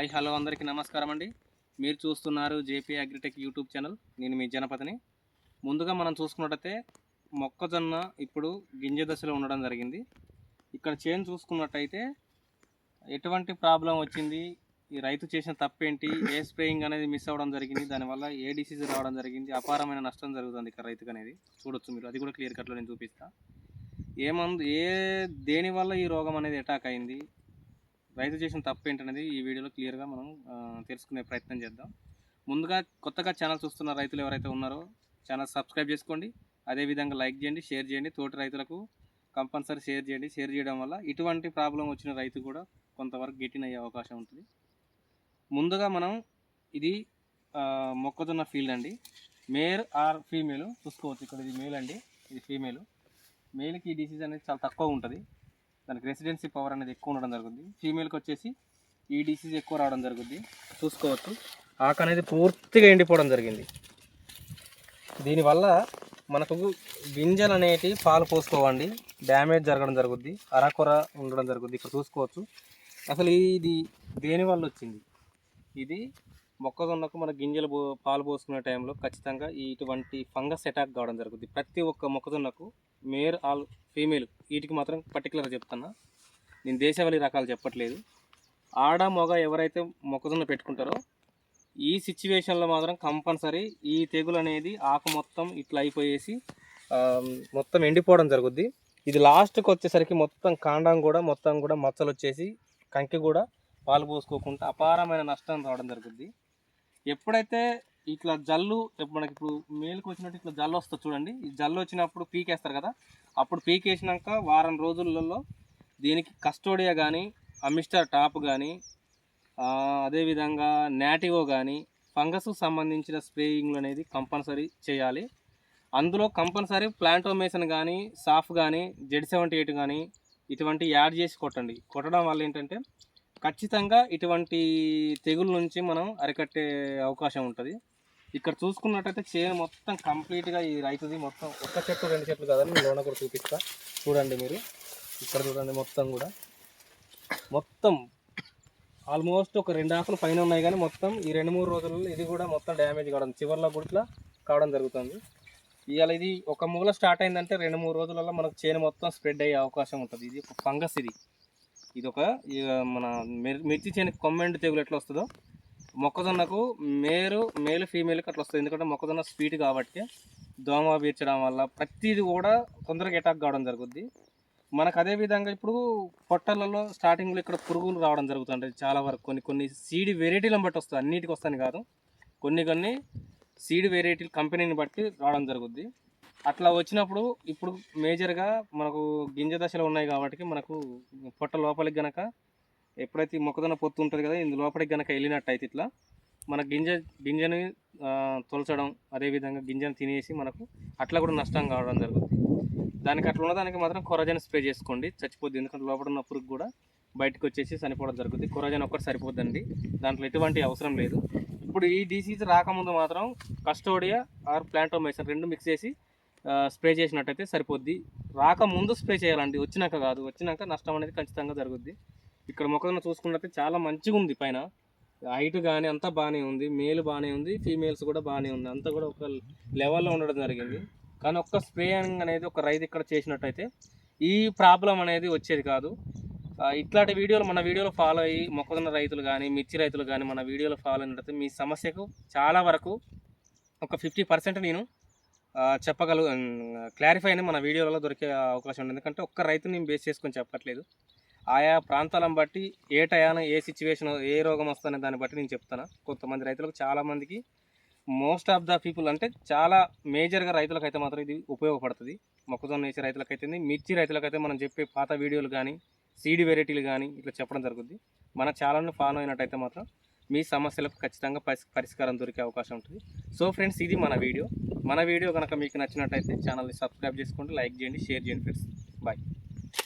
Hi hello అందరికీ నమస్కారం అండి. మీరు చూస్తున్నారు జేపీ అగ్రిటెక్ యూట్యూబ్ ఛానల్. నేను మీ జనపతిని. ముందుగా మనం చూసుకున్నట్టయితే మొక్కజొన్న ఇప్పుడు గింజ దశలో ఉండడం జరిగింది. ఇక్కడ చేను చూసుకున్నట్టయితే ఎటువంటి ప్రాబ్లం వచ్చింది? ఈ రైతు చేసిన తప్పేంటి? ఏ స్ప్రేయింగ్ అనేది మిస్ అవ్వడం జరిగింది? దానివల్ల ఏ డిసీజ్ రావడం జరిగింది? అపారమైన నష్టం జరుగుతుంది ఇక్కడ రైతుకు అనేది. చూడొచ్చు మీరు. అది కూడా క్లియర్ కట్లో నేను చూపిస్తాను ఏ మందు ఏ దేనివల్ల ఈ రోగం అనేది అటాక్ అయింది? రైతు చేసిన తప్పు ఏంటనేది ఈ వీడియోలో క్లియర్గా మనం తెలుసుకునే ప్రయత్నం చేద్దాం. ముందుగా కొత్తగా ఛానల్ చూస్తున్న రైతులు ఎవరైతే ఉన్నారో ఛానల్ సబ్స్క్రైబ్ చేసుకోండి. అదేవిధంగా లైక్ చేయండి షేర్ చేయండి. తోటి రైతులకు కంపల్సరీ షేర్ చేయండి. షేర్ చేయడం వల్ల ఇటువంటి ప్రాబ్లం వచ్చిన రైతు కూడా కొంతవరకు గెటిన్ అయ్యే అవకాశం ఉంటుంది. ముందుగా మనం ఇది మొక్కజొన్న ఫీల్డ్ అండి. Male or female? చూసుకోవచ్చు ఇక్కడ ఇది మేల్ అండి. ఇది ఫీమేల్. మేల్కి ఈ డిసీజ్ అనేది చాలా తక్కువ ఉంటుంది. దానికి రెసిడెన్సీ పవర్ అనేది ఎక్కువ ఉండడం జరుగుతుంది ఫీమేల్కి వచ్చేసి ఈ డిసీజ్ ఎక్కువ రావడం జరుగుద్ది. చూసుకోవచ్చు. ఆకు అనేది పూర్తిగా ఎండిపోవడం జరిగింది. దీనివల్ల మనకు గింజలు అనేటివి పాలు పోసుకోవండి. డ్యామేజ్ జరగడం జరుగుద్ది. అరకొర ఉండడం జరుగుద్ది. ఇక్కడ చూసుకోవచ్చు. అసలు ఇది దేని వల్ల వచ్చింది? ఇది మొక్కజొన్నకు మన గింజలు పో పాలు పోసుకునే టైంలో ఖచ్చితంగా ఇటువంటి ఫంగస్ అటాక్ కావడం జరుగుద్ది. ప్రతి ఒక్క మొక్కజొన్నకు మేర్ ఆల్ ఫీమేల్ వీటికి మాత్రం పర్టికులర్గా చెప్తున్నా. నేను దేశవాళీ రకాలు చెప్పట్లేదు. ఆడ మొగ ఎవరైతే మొక్కజొన్న పెట్టుకుంటారో ఈ సిచ్యువేషన్లో మాత్రం కంపల్సరీ ఈ తెగులు అనేది ఆకు మొత్తం ఇట్లా అయిపోయేసి మొత్తం ఎండిపోవడం జరుగుద్ది. ఇది లాస్ట్కి వచ్చేసరికి మొత్తం కాండం కూడా మొత్తం కూడా మచ్చలు వచ్చేసి కంకి కూడా పాలు పోసుకోకుండా అపారమైన నష్టం రావడం జరుగుద్ది. ఎప్పుడైతే ఇట్లా జల్లు ఇప్పుడు మనకి ఇప్పుడు మేలుకు వచ్చినట్టు ఇట్లా జల్లు వస్తుంది చూడండి. ఈ జల్లు వచ్చినప్పుడు పీకేస్తారు కదా. అప్పుడు పీకేసినాక వారం రోజులలో దీనికి కస్టోడియా కానీ అమిస్టర్ టాప్ కానీ అదేవిధంగా నాటివో కానీ ఫంగస్కు సంబంధించిన స్ప్రేయింగ్లు అనేది కంపల్సరీ చేయాలి. అందులో కంపల్సరీ ప్లాంటోమేషన్ కానీ సాఫ్ కానీ జెడ్ సెవెంటీ ఎయిట్ కానీ ఇటువంటి యాడ్ చేసి కొట్టండి. కొట్టడం వల్ల ఏంటంటే ఖచ్చితంగా ఇటువంటి తెగుల నుంచి మనం అరికట్టే అవకాశం ఉంటుంది. ఇక్కడ చూసుకున్నట్టయితే చేను మొత్తం కంప్లీట్గా ఈ రైతుది మొత్తం ఒక్క చెట్టు రెండు చెట్లు కదండి లోన కూడా చూపిస్తా. చూడండి మీరు. ఇక్కడ చూడండి మొత్తం కూడా. మొత్తం ఆల్మోస్ట్ ఒక రెండు ఆకులు పైన ఉన్నాయి కానీ మొత్తం ఈ రెండు మూడు రోజుల్లో ఇది కూడా మొత్తం డ్యామేజ్ కావడం చివర్లో కూడా కావడం జరుగుతుంది. ఇవాళ ఇది ఒక మూల స్టార్ట్ అయిందంటే రెండు మూడు రోజులలో మనకు చేను మొత్తం స్ప్రెడ్ అయ్యే అవకాశం ఉంటుంది. ఇది ఒక ఫంగస్ ఇది. ఇది ఒక ఇక మన మిర్చి చేనికి కొమ్మెండు తెగులు ఎట్లా వస్తుందో మొక్కజొన్నకు మేరు మేలు ఫీమేల్కి అట్లా వస్తుంది ఎందుకంటే మొక్కజొన్న స్వీట్ కాబట్టి దోమ పీర్చడం వల్ల ప్రతిది కూడా తొందరగా అటాక్ కావడం జరుగుద్ది. మనకు అదే విధంగా ఇప్పుడు పొట్టలలో స్టార్టింగ్లో ఇక్కడ పురుగులు రావడం జరుగుతుంటుంది చాలా వరకు. కొన్ని కొన్ని సీడ్ వెరైటీలను బట్టి వస్తుంది. అన్నిటికి వస్తాను కాదు. కొన్ని కొన్ని సీడ్ వెరైటీలు కంపెనీని బట్టి రావడం జరుగుద్ది. అట్లా వచ్చినప్పుడు ఇప్పుడు మేజర్గా మనకు గింజ దశలో ఉన్నాయి కాబట్టి మనకు పొట్ట లోపలికి గనక ఎప్పుడైతే మొక్కజొన్న పొత్తు ఉంటుంది కదా ఇందు లోపలికి గనక వెళ్ళినట్టయితే ఇట్లా మన గింజ గింజని తొలచడం అదేవిధంగా గింజను తినేసి మనకు అట్లా కూడా నష్టం కావడం జరుగుతుంది. దానికి అట్లా ఉన్నదానికి మాత్రం కొరజన్ స్ప్రే చేసుకోండి. చచ్చిపోద్ది. ఎందుకంటే లోపల ఉన్న పురుగు కూడా బయటకు వచ్చేసి చనిపోవడం జరుగుతుంది. కొరజన్ ఒక్కటి సరిపోద్దండి. దాంట్లో ఎటువంటి అవసరం లేదు. ఇప్పుడు ఈ డిసీజ్ రాకముందు మాత్రం కస్టోడియా ఆర్ ప్లాంటోమేషన్ రెండు మిక్స్ చేసి స్ప్రే చేసినట్టయితే సరిపోద్ది. రాకముందు స్ప్రే చేయాలండి. వచ్చినాక కాదు. వచ్చినాక నష్టం అనేది ఖచ్చితంగా జరుగుద్ది. ఇక్కడ మొక్కజొన్న చూసుకున్నట్లయితే చాలా మంచిగా ఉంది పైన. హైట్ కానీ అంతా బాగానే ఉంది. మేల్ బాగానే ఉంది. ఫీమేల్స్ కూడా బాగానే ఉంది. అంతా కూడా ఒక లెవెల్లో ఉండడం జరిగింది. కానీ ఒక్క స్ప్రేయింగ్ అనేది ఒక రైతు ఇక్కడ చేసినట్టయితే ఈ ప్రాబ్లం అనేది వచ్చేది కాదు. ఇట్లాంటి వీడియోలు మన వీడియోలో ఫాలో అయ్యి మొక్కజొన్న రైతులు కానీ మిర్చి రైతులు కానీ మన వీడియోలో ఫాలో అయినట్టయితే మీ సమస్యకు చాలా వరకు ఒక ఫిఫ్టీ పర్సెంట్ నేను చెప్పగలు క్లారిఫై అని మన వీడియోలలో దొరికే అవకాశం ఉంది. ఎందుకంటే ఒక్క రైతుని నేను బేస్ చేసుకొని చెప్పట్లేదు. ఆయా ప్రాంతాలను బట్టి ఏ టయాన ఏ సిచ్యువేషన్ ఏ రోగం వస్తుందనే దాన్ని బట్టి నేను చెప్తాను కొంతమంది రైతులకు చాలామందికి మోస్ట్ ఆఫ్ ద పీపుల్ అంటే చాలా మేజర్గా రైతులకు అయితే మాత్రం ఇది ఉపయోగపడుతుంది. మొక్కజొన్న వేసే రైతులకైతే మిర్చి రైతులకైతే మనం చెప్పే పాత వీడియోలు కానీ సీడ్ వెరైటీలు కానీ ఇట్లా చెప్పడం జరుగుద్ది. మన ఛానల్ని ఫాలో అయినట్టయితే మాత్రం మీ సమస్యలకు ఖచ్చితంగా పరిస్- పరిష్కారం దొరికే అవకాశం ఉంటుంది. సో ఫ్రెండ్స్ ఇది మన వీడియో. మన వీడియో కనుక మీకు నచ్చినట్టయితే ఛానల్ని సబ్స్క్రైబ్ చేసుకోండి లైక్ చేయండి షేర్ చేయండి ఫ్రెండ్స్. బాయ్.